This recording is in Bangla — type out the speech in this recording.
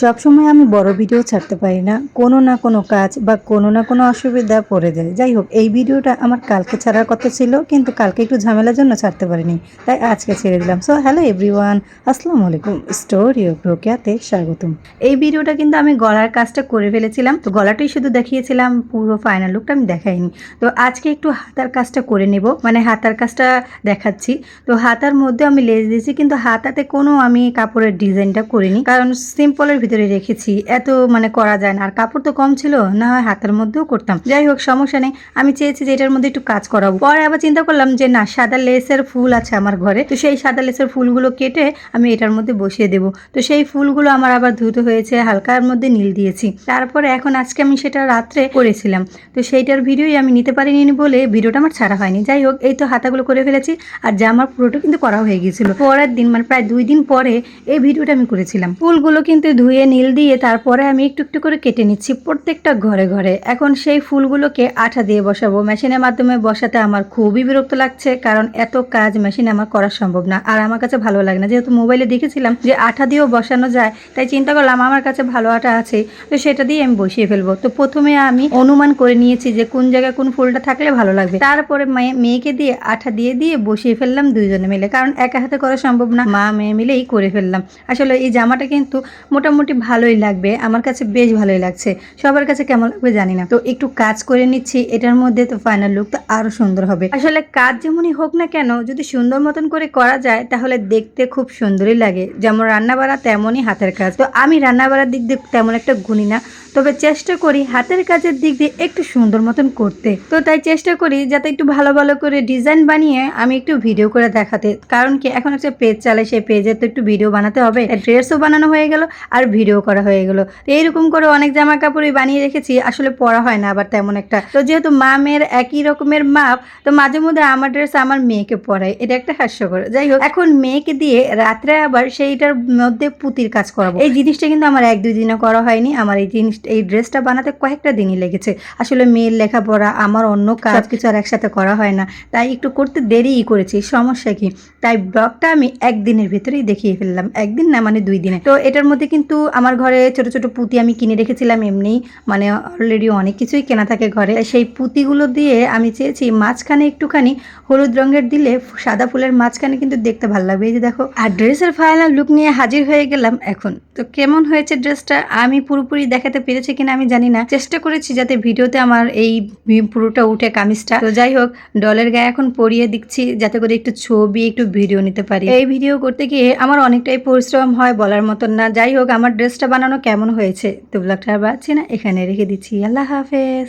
সবসময় আমি বড় ভিডিও ছাড়তে পারি না। কোনো না কোনো কাজ বা কোনো না কোনো অসুবিধা পড়ে যায়। যাই হোক এই ভিডিওটা আমার কালকে ছাড়ার কথা ছিল, কিন্তু কালকে একটু ঝামেলার জন্য ছাড়তে পারিনি। তাই আজকে ছেড়ে দিলাম। সো হ্যালো এভরিওয়ান আসসালামু আলাইকুম। স্টোরি অফ রোকেয়াতে স্বাগতম। এই ভিডিওটা কিন্তু আমি গলার কাজটা করে ফেলেছিলাম। তো গলাটাই শুধু দেখিয়েছিলাম, পুরো ফাইনাল লুকটা আমি দেখাইনি। তো আজকে একটু হাতার কাজটা করে নেব। মানে হাতার কাজটা দেখাচ্ছি। তো হাতার মধ্যে আমি লেজ দিয়েছি, কিন্তু হাতাতে কোনো আমি কাপড়ের ডিজাইনটা করিনি। কারণ সিম্পলের ভিতরে রেখেছি, এত মানে করা যায় না। আর কাপড় তো কম ছিল, না হয় হাতের মধ্যেও করতাম। যাই হোক, সমস্যা নেই। আমি চেয়েছি যে এটার মধ্যে একটু কাজ করাবো। পরে আবার চিন্তা করলাম যে, না, সাদা লেসের ফুল আছে আমার ঘরে। তো সেই সাদা লেসের ফুলগুলো কেটে আমি এটার মধ্যে বসিয়ে দেবো। তো সেই ফুলগুলো আমার আবার ধুতে হয়েছে, হালকার মধ্যে নীল দিয়েছি। তারপরে এখন আজকে আমি সেটা রাত্রে করেছিলাম। তো সেইটার ভিডিওই আমি নিতে পারিনি বলে ভিডিওটা আমার ছাড়া হয়নি। যাই হোক, এই তো হাতাগুলো করে ফেলেছি। আর জামার পুরোটা কিন্তু করা হয়ে গিয়েছিল। পরের দিন মানে প্রায় দুই দিন পরে এই ভিডিওটা আমি করেছিলাম। ফুলগুলো কিন্তু ধুয়ে নীল দিয়ে তারপরে আমি একটু একটু করে কেটে নিচ্ছি প্রত্যেকটা ঘরে ঘরে। এখন সেই ফুলগুলোকে আঠা দিয়ে বসাবো। মেশিনের মাধ্যমে বসাতে আমার খুবই বিরক্ত লাগছে, কারণ এত কাজ মেশিনে আমার করা সম্ভব না। আর আমার কাছে ভালো লাগে না। যেহেতু মোবাইলে দেখেছিলাম যে আঠা দিয়েও বসানো যায়, তাই চিন্তা করলাম আমার কাছে ভালো আঠা আছে, তো সেটা দিয়ে আমি বসিয়ে ফেলব। তো প্রথমে আমি অনুমান করে নিয়েছি যে কোন জায়গায় কোন ফুলটা থাকলে ভালো লাগবে। তারপরে মেয়ে- মেয়েকে দিয়ে আঠা দিয়ে দিয়ে বসিয়ে ফেললাম দুইজনে মিলে, কারণ একা হাতে করা সম্ভব না। মা, মেয়ে মিলেই করে ফেললাম। আসলে এই জামাটা কিন্তু মোটামুটি ভালোই লাগবে। আমার কাছে বেশ ভালোই লাগছে। সবার কাছে কেমন লাগবে জানি না। তো একটু কাজ করে নিচ্ছি। এটার মধ্যে তো ফাইনাল লুকটা আরও সুন্দর হবে। আসলে কাজ যেমনই হোক না কেন, যদি সুন্দর মতন করে করা যায়, তাহলে দেখতে খুব সুন্দরই লাগে। যেমন রান্না বাড়া তেমনই হাতের কাজ। তো আমি রান্না বাড়ার দিক দিয়ে তেমন একটা গুনি না। তবে চেষ্টা করি হাতের কাজের দিক দিয়ে একটু সুন্দর মতন করতে। তো তাই চেষ্টা করি যাতে একটু ভালো ভালো করে ডিজাইন বানিয়ে আমি একটু ভিডিও করে দেখাতে। কারণ কি, এখন একটা পেজ চালাই, সেই পেজে তো একটু ভিডিও বানাতে হবে। ড্রেসও বানানো হয়ে গেল। আর ভিডিও করা হয়ে গেল। তো এইরকম করে অনেক জামা কাপড়ই বানিয়ে রেখেছি আসলে পরা হয় না আবার তেমন একটা। তো যেহেতু মা মেয়ের একই রকমের মাপ তো মাঝে মধ্যে আমার ড্রেস আমার মেয়েকে পরাই। এটা একটা হাস্যকর। যাই হোক এখন মেয়েকে দিয়ে রাত্রে আবার সেইটার মধ্যে পুতির কাজ করাবো। এই জিনিসটা কিন্তু আমার এক দুই দিনে করা হয়নি। আমার এই জিনিস এই ড্রেসটা বানাতে কয়েকটা দিনই লেগেছে। আসলে মেয়ের লেখাপড়া আমার অন্য কাজ কিছু আর একসাথে করা হয় না। তাই একটু করতে দেরিই করেছি সমস্যা কি? তাই ব্লগটা আমি একদিনের ভিতরেই দেখিয়ে ফেললাম। একদিন না মানে দুই দিনে। তো এটার মধ্যে কিন্তু আমার ঘরে ছোট ছোট পুঁতি আমি কিনে রেখেছিলাম এমনি মানে অলরেডি অনেক কিছুই কেনা থাকে ঘরে। সেই পুঁতিগুলো দিয়ে আমি চেয়েছি মাঝখানে একটুখানি হলুদ রঙের দিলে সাদা ফুলের মাঝখানে কিন্তু দেখতে ভালো লাগবে। এই যে দেখো, আর ড্রেসের ফাইনাল লুক নিয়ে হাজির হয়ে গেলাম এখন। তো কেমন হয়েছে ড্রেসটা? আমি পুরোপুরি দেখাতে পেরেছি কিনা আমি জানি না। চেষ্টা করেছি যাতে ভিডিওতে আমার এই পুরোটা উঠে কামিজটা। তো যাই হোক ডলের গায়ে এখন পরিয়ে দিচ্ছি যাতে করে একটু ছবি, একটু ভিডিও নিতে পারি। এই ভিডিও করতে গিয়ে আমার অনেকটাই পরিশ্রম হয় বলার মতন না। যাই হোক আমার ড্রেসটা বানানো কেমন হয়েছে? তো ব্লগটা আর বাড়ছি না এখানে রেখে দিচ্ছি। আল্লাহ হাফেজ।